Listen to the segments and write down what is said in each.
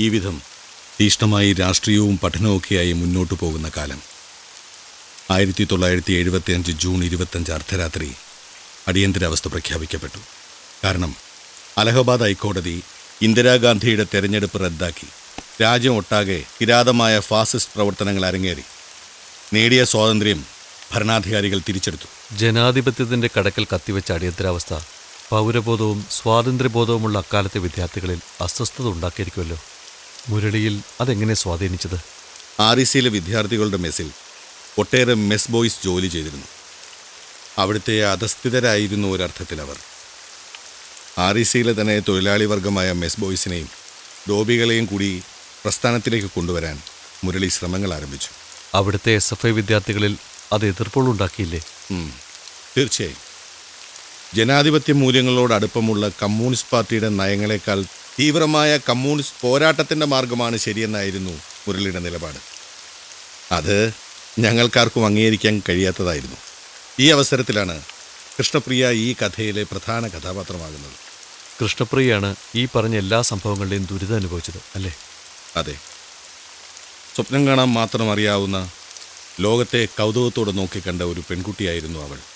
ഈ വിധം തീഷ്ണമായി രാഷ്ട്രീയവും പഠനവുമൊക്കെയായി മുന്നോട്ടു പോകുന്ന കാലം. ആയിരത്തി തൊള്ളായിരത്തി എഴുപത്തി അഞ്ച് ജൂൺ ഇരുപത്തഞ്ച് അർദ്ധരാത്രി അടിയന്തരാവസ്ഥ പ്രഖ്യാപിക്കപ്പെട്ടു. കാരണം അലഹബാദ് ഹൈക്കോടതി ഇന്ദിരാഗാന്ധിയുടെ തെരഞ്ഞെടുപ്പ് റദ്ദാക്കി. രാജ്യം ഒട്ടാകെ കിരാതമായ ഫാസിസ്റ്റ് പ്രവർത്തനങ്ങൾ അരങ്ങേറി. നേടിയ സ്വാതന്ത്ര്യം ഭരണാധികാരികൾ തിരിച്ചെടുത്തു. ജനാധിപത്യത്തിന്റെ കടക്കൽ കത്തിവെച്ച അടിയന്തരാവസ്ഥ പൗരബോധവും സ്വാതന്ത്ര്യബോധവുമുള്ള അക്കാലത്തെ വിദ്യാർത്ഥികളിൽ അസ്വസ്ഥത ഉണ്ടാക്കിയിരിക്കുമല്ലോ. മുരളിയിൽ അതെങ്ങനെ സ്വാധീനിച്ചത്? ആർ ഇ സിയിലെ വിദ്യാർത്ഥികളുടെ മെസ്സിൽ ഒട്ടേറെ മെസ് ബോയ്സ് ജോലി ചെയ്തിരുന്നു. അവിടുത്തെ അധസ്ഥിതരായിരുന്നു ഒരർത്ഥത്തിൽ അവർ. ആർ ഇ സിയിലെ തന്നെ തൊഴിലാളി വർഗമായ മെസ് ബോയ്സിനെയും ഡോബികളെയും കൂടി പ്രസ്ഥാനത്തിലേക്ക് കൊണ്ടുവരാൻ മുരളി ശ്രമങ്ങൾ ആരംഭിച്ചു. അവിടുത്തെ എസ് എഫ് ഐ വിദ്യാർത്ഥികളിൽ അത് എതിർപ്പുകളുണ്ടാക്കിയില്ലേ തീർച്ചയായും. ജനാധിപത്യ മൂല്യങ്ങളോട് അടുപ്പമുള്ള കമ്മ്യൂണിസ്റ്റ് പാർട്ടിയുടെ നയങ്ങളെക്കാൾ തീവ്രമായ കമ്മ്യൂണിസ്റ്റ് പോരാട്ടത്തിന്റെ മാർഗമാണ് ശരിയെന്നായിരുന്നു മുരളിയുടെ നിലപാട്. അത് ഞങ്ങൾക്കാർക്കും അംഗീകരിക്കാൻ കഴിയാത്തതായിരുന്നു. ഈ അവസരത്തിലാണ് കൃഷ്ണപ്രിയ ഈ കഥയിലെ പ്രധാന കഥാപാത്രമാകുന്നത്. കൃഷ്ണപ്രിയയാണ് ഈ പറഞ്ഞ എല്ലാ സംഭവങ്ങളുടെയും ദുരിതം അനുഭവിച്ചത് അല്ലേ? അതെ. സ്വപ്നം കാണാൻ മാത്രം അറിയാവുന്ന ലോകത്തെ കൗതുകത്തോടെ നോക്കിക്കണ്ട ഒരു പെൺകുട്ടിയായിരുന്നു അവൾ.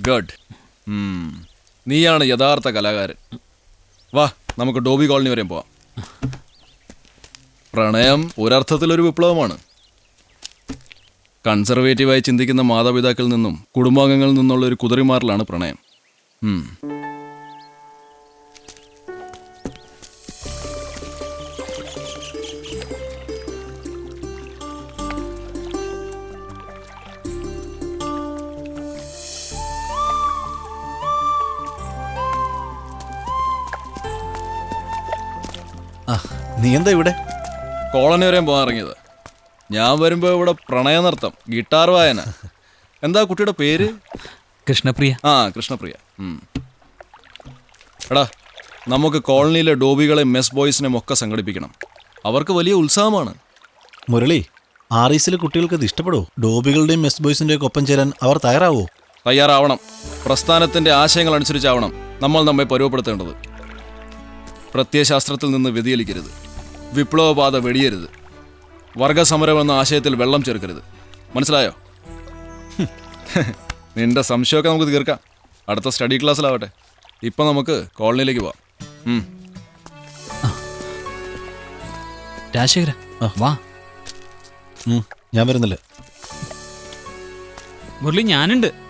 ഗഡ്. നീയാണ് യഥാർത്ഥ കലാകാരൻ. വാ നമുക്ക് ഡോബി കോളനി വരെ പോവാം. പ്രണയം ഒരർത്ഥത്തിൽ ഒരു വിപ്ലവമാണ്. കൺസർവേറ്റീവായി ചിന്തിക്കുന്ന മാതാപിതാക്കളിൽ നിന്നും കുടുംബാംഗങ്ങളിൽ നിന്നുള്ള ഒരു കുതിറിമാറിലാണ് പ്രണയം. നീ എന്താ ഇവിടെ? കോളനി വരെയും പോകാൻ ഇറങ്ങിയത്. ഞാൻ വരുമ്പോൾ ഇവിടെ പ്രണയ നൃത്തം ഗിട്ടാർ വായന. എന്താ കുട്ടിയുടെ പേര്? കൃഷ്ണപ്രിയ. ആ കൃഷ്ണപ്രിയ. എടാ നമുക്ക് കോളനിയിലെ ഡോബികളെ മെസ് ബോയ്സിനെയും ഒക്കെ സംഘടിപ്പിക്കണം. അവർക്ക് വലിയ ഉത്സാഹമാണ്. മുരളി ആറീസിലെ കുട്ടികൾക്ക് ഇത് ഇഷ്ടപ്പെടുമോ ഡോബികളുടെയും മെസ് ബോയ്സിന്റെയും ഒക്കെ ഒപ്പം ചേരാൻ അവർ തയ്യാറാവോ? തയ്യാറാവണം. പ്രസ്ഥാനത്തിന്റെ ആശയങ്ങൾ അനുസരിച്ചാവണം നമ്മൾ നമ്മെ പരുവപ്പെടുത്തേണ്ടത്. പ്രത്യയശാസ്ത്രത്തിൽ നിന്ന് വ്യതിചലിക്കരുത്. വിപ്ലവപാത വെടിയരുത്. വർഗസമരം എന്ന ആശയത്തിൽ വെള്ളം ചേർക്കരുത്. മനസ്സിലായോ? നിന്റെ സംശയമൊക്കെ നമുക്ക് തീർക്കാം. അടുത്ത സ്റ്റഡി ക്ലാസ്സിലാവട്ടെ. ഇപ്പം നമുക്ക് കോളനിയിലേക്ക് പോവാം. രാജശേഖര വാ. ഞാൻ വരുന്നില്ല? മുരളി ഞാനുണ്ട്.